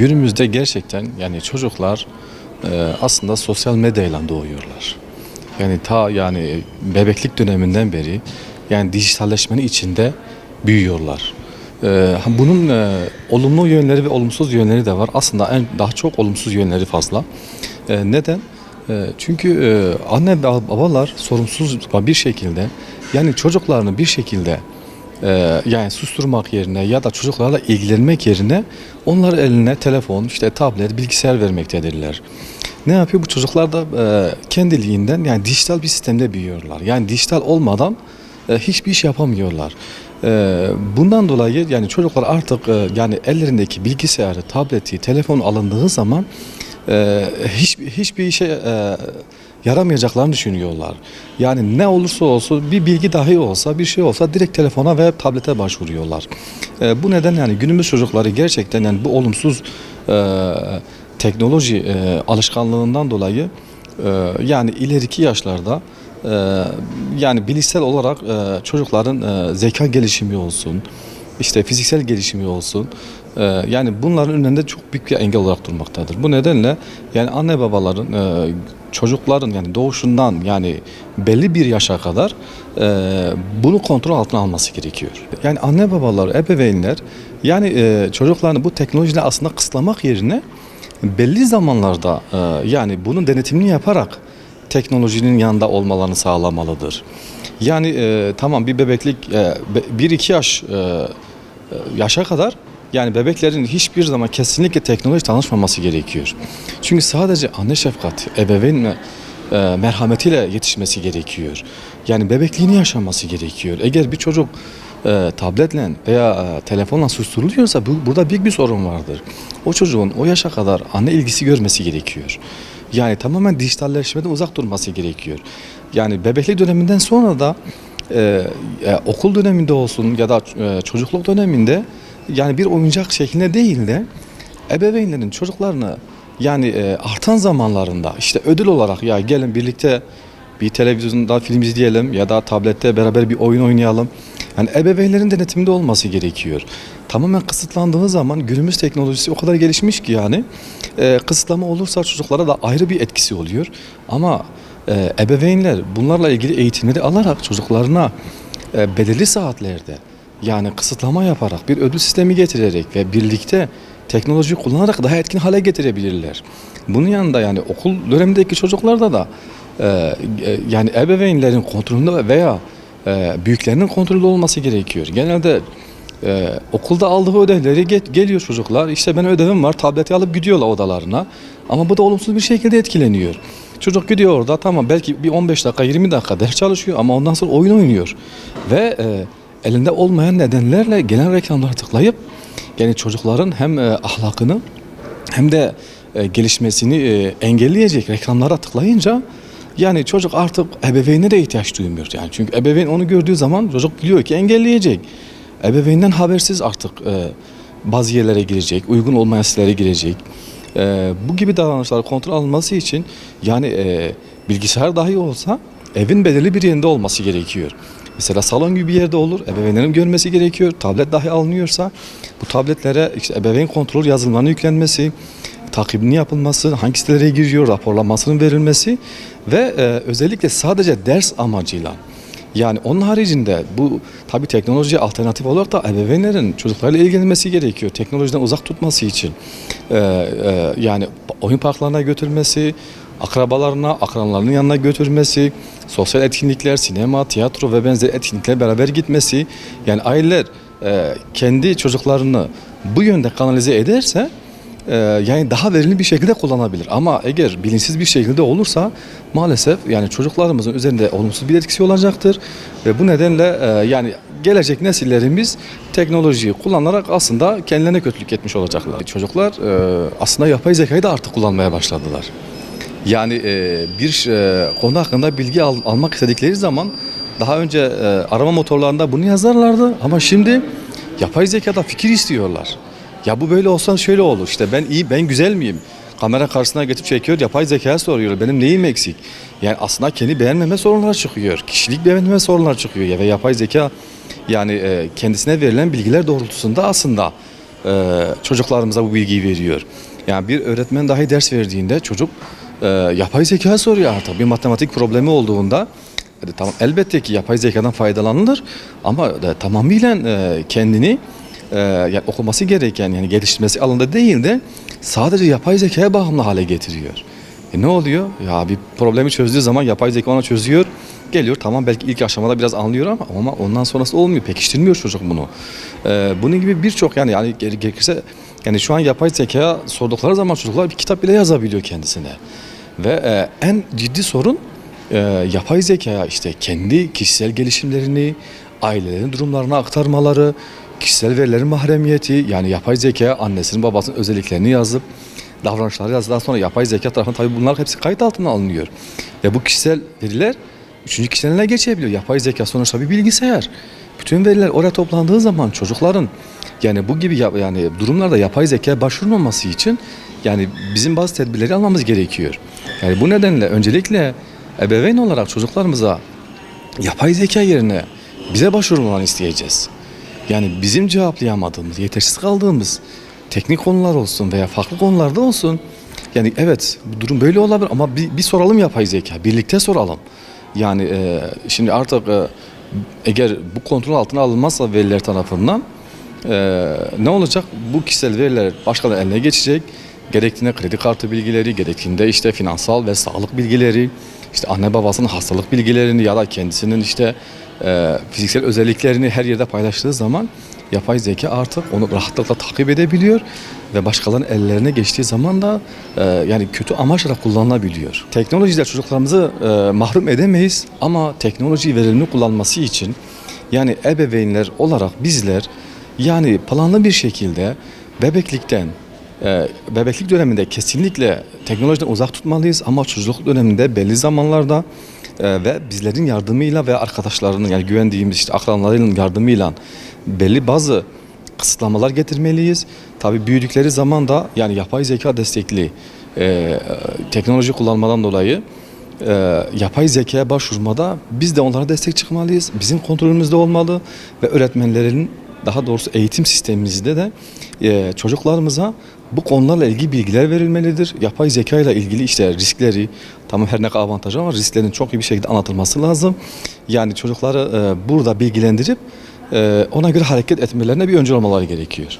Günümüzde gerçekten yani çocuklar e, aslında sosyal medyayla doğuyorlar. Yani ta yani bebeklik döneminden beri yani dijitalleşmenin içinde büyüyorlar. E, bunun e, olumlu yönleri ve olumsuz yönleri de var. Aslında en daha çok olumsuz yönleri fazla. E, neden? E, çünkü e, anne ve babalar sorumsuz bir şekilde yani çocuklarını bir şekilde ee, yani susturmak yerine ya da çocuklarla ilgilenmek yerine onlar eline telefon, işte tablet, bilgisayar vermektedirler. Ne yapıyor bu çocuklar da e, kendiliğinden yani dijital bir sistemde büyüyorlar. Yani dijital olmadan e, hiçbir iş yapamıyorlar. E, bundan dolayı yani çocuklar artık yani ellerindeki bilgisayarı, tableti, telefon alındığı zaman e, hiç, hiçbir işe yaramayacaklarını düşünüyorlar. Yani ne olursa olsun bir bilgi dahi olsa bir şey olsa direkt telefona ve tablete başvuruyorlar. E, bu neden yani günümüz çocukları gerçekten yani bu olumsuz e, teknoloji e, alışkanlığından dolayı e, yani ileriki yaşlarda e, yani bilişsel olarak e, çocukların e, zeka gelişimi olsun, işte fiziksel gelişimi olsun. e, yani bunların önünde çok büyük bir engel olarak durmaktadır. Bu nedenle yani anne babaların e, çocukların yani doğuşundan yani belli bir yaşa kadar e, bunu kontrol altına alması gerekiyor. Yani anne babalar, ebeveynler yani e, çocuklarını bu teknolojiyle aslında kısıtlamak yerine belli zamanlarda e, yani bunun denetimini yaparak teknolojinin yanında olmalarını sağlamalıdır. Yani e, tamam bir bebeklik 1-2 yaş e, e, yaşa kadar yani bebeklerin hiçbir zaman kesinlikle teknoloji tanışmaması gerekiyor. Çünkü sadece anne şefkat, ebeveyn e, merhametiyle yetişmesi gerekiyor. Yani bebekliğini yaşaması gerekiyor. Eğer bir çocuk e, tabletle veya e, telefonla susturuluyorsa bu, burada büyük bir sorun vardır. O çocuğun o yaşa kadar anne ilgisi görmesi gerekiyor. Yani tamamen dijitalleşmeden uzak durması gerekiyor. Yani bebeklik döneminden sonra da e, e, okul döneminde olsun ya da e, çocukluk döneminde yani bir oyuncak şeklinde değil de ebeveynlerin çocuklarını yani e, artan zamanlarında işte ödül olarak ya gelin birlikte bir televizyonda film izleyelim ya da tablette beraber bir oyun oynayalım. Yani ebeveynlerin denetiminde olması gerekiyor. Tamamen kısıtlandığı zaman günümüz teknolojisi o kadar gelişmiş ki yani e, kısıtlama olursa çocuklara da ayrı bir etkisi oluyor. Ama e, ebeveynler bunlarla ilgili eğitimleri alarak çocuklarına e, belirli saatlerde yani kısıtlama yaparak bir ödül sistemi getirerek ve birlikte teknolojiyi kullanarak daha etkin hale getirebilirler. Bunun yanında yani okul dönemindeki çocuklarda da e, e, yani ebeveynlerin kontrolünde veya e, büyüklerinin kontrolü olması gerekiyor. Genelde e, okulda aldığı ödevleri get, geliyor çocuklar. İşte ben ödevim var, tableti alıp gidiyorlar odalarına. Ama bu da olumsuz bir şekilde etkileniyor. Çocuk gidiyor orada tamam belki bir 15 dakika 20 dakika ders çalışıyor ama ondan sonra oyun oynuyor. Ve e, elinde olmayan nedenlerle gelen reklamlara tıklayıp yani çocukların hem e, ahlakını hem de e, gelişmesini e, engelleyecek reklamlara tıklayınca yani çocuk artık ebeveyne de ihtiyaç duymuyor. Yani çünkü ebeveyn onu gördüğü zaman çocuk biliyor ki engelleyecek. Ebeveynden habersiz artık e, bazı yerlere girecek, uygun olmayan sitelere girecek. E, bu gibi davranışlar kontrol alınması için yani e, bilgisayar dahi olsa evin belirli bir yerinde olması gerekiyor. Mesela salon gibi bir yerde olur. Ebeveynlerin görmesi gerekiyor. Tablet dahi alınıyorsa bu tabletlere işte ebeveyn kontrol yazılımlarının yüklenmesi, takibinin yapılması, hangi sitelere giriyor, raporlamasının verilmesi ve e, özellikle sadece ders amacıyla yani onun haricinde bu tabi teknolojiye alternatif olarak da ebeveynlerin çocuklarla ilgilenmesi gerekiyor. Teknolojiden uzak tutması için. Ee, e, yani oyun parklarına götürmesi, akrabalarına, akranlarının yanına götürmesi, sosyal etkinlikler, sinema, tiyatro ve benzeri etkinlikler beraber gitmesi. Yani aileler e, kendi çocuklarını bu yönde kanalize ederse e, yani daha verimli bir şekilde kullanabilir. Ama eğer bilinçsiz bir şekilde olursa maalesef yani çocuklarımızın üzerinde olumsuz bir etkisi olacaktır. Ve bu nedenle e, yani gelecek nesillerimiz teknolojiyi kullanarak aslında kendilerine kötülük etmiş olacaklar. Çocuklar e, aslında yapay zekayı da artık kullanmaya başladılar. Yani e, bir e, konu hakkında bilgi al- almak istedikleri zaman daha önce e, arama motorlarında bunu yazarlardı ama şimdi yapay zekada fikir istiyorlar. Ya bu böyle olsa şöyle olur. İşte ben iyi, ben güzel miyim? Kamera karşısına getirip çekiyor, yapay zekaya soruyor. Benim neyim eksik? Yani aslında kendi beğenmeme sorunlar çıkıyor. Kişilik beğenmeme sorunlar çıkıyor. Ya ve yapay zeka yani e, kendisine verilen bilgiler doğrultusunda aslında e, çocuklarımıza bu bilgiyi veriyor. Yani bir öğretmen dahi ders verdiğinde çocuk e, yapay zeka soruyor artık. Bir matematik problemi olduğunda e, tamam elbette ki yapay zekadan faydalanılır ama e, tamamıyla e, kendini e, yani okuması gereken yani geliştirmesi alanında değil de sadece yapay zekaya bağımlı hale getiriyor. E ne oluyor? Ya bir problemi çözdüğü zaman yapay zeka ona çözüyor. Geliyor tamam belki ilk aşamada biraz anlıyor ama ama ondan sonrası olmuyor. Pekiştirmiyor çocuk bunu. E, bunun gibi birçok yani yani gere- gerekirse yani şu an yapay zekaya sordukları zaman çocuklar bir kitap bile yazabiliyor kendisine. Ve e, en ciddi sorun e, yapay zekaya işte kendi kişisel gelişimlerini, ailelerin durumlarına aktarmaları, kişisel verilerin mahremiyeti yani yapay zeka annesinin babasının özelliklerini yazıp davranışları yazdıktan sonra yapay zeka tarafından tabii bunlar hepsi kayıt altına alınıyor. Ve bu kişisel veriler üçüncü kişinin eline geçebiliyor. Yapay zeka sonuçta bir bilgisayar. Bütün veriler oraya toplandığı zaman çocukların yani bu gibi yani durumlarda yapay zekaya başvurmaması için yani bizim bazı tedbirleri almamız gerekiyor. Yani bu nedenle öncelikle ebeveyn olarak çocuklarımıza yapay zeka yerine bize başvurmalarını isteyeceğiz. Yani bizim cevaplayamadığımız, yetersiz kaldığımız teknik konular olsun veya farklı konularda olsun. Yani evet bu durum böyle olabilir ama bir, bir soralım yapay zeka, birlikte soralım. Yani e, şimdi artık e, eğer bu kontrol altına alınmazsa veriler tarafından e, ne olacak? Bu kişisel veriler başkalarının eline geçecek. Gerektiğinde kredi kartı bilgileri, gerektiğinde işte finansal ve sağlık bilgileri, işte anne babasının hastalık bilgilerini ya da kendisinin işte e, fiziksel özelliklerini her yerde paylaştığı zaman yapay zeka artık onu rahatlıkla takip edebiliyor ve başkalarının ellerine geçtiği zaman da e, yani kötü amaçla kullanılabiliyor. Teknolojiler çocuklarımızı e, mahrum edemeyiz ama teknolojiyi verimli kullanması için yani ebeveynler olarak bizler yani planlı bir şekilde bebeklikten e, bebeklik döneminde kesinlikle teknolojiden uzak tutmalıyız ama çocukluk döneminde belli zamanlarda e, ve bizlerin yardımıyla ve arkadaşlarının yani güvendiğimiz işte akranlarının yardımıyla belli bazı kısıtlamalar getirmeliyiz. Tabii büyüdükleri zaman da yani yapay zeka destekli e, teknoloji kullanmadan dolayı e, yapay zekaya başvurmada biz de onlara destek çıkmalıyız. Bizim kontrolümüzde olmalı ve öğretmenlerin daha doğrusu eğitim sistemimizde de e, çocuklarımıza bu konularla ilgili bilgiler verilmelidir. Yapay zeka ile ilgili işte riskleri, tamam her ne kadar avantajı ama risklerin çok iyi bir şekilde anlatılması lazım. Yani çocukları e, burada bilgilendirip e, ona göre hareket etmelerine bir öncü olmaları gerekiyor.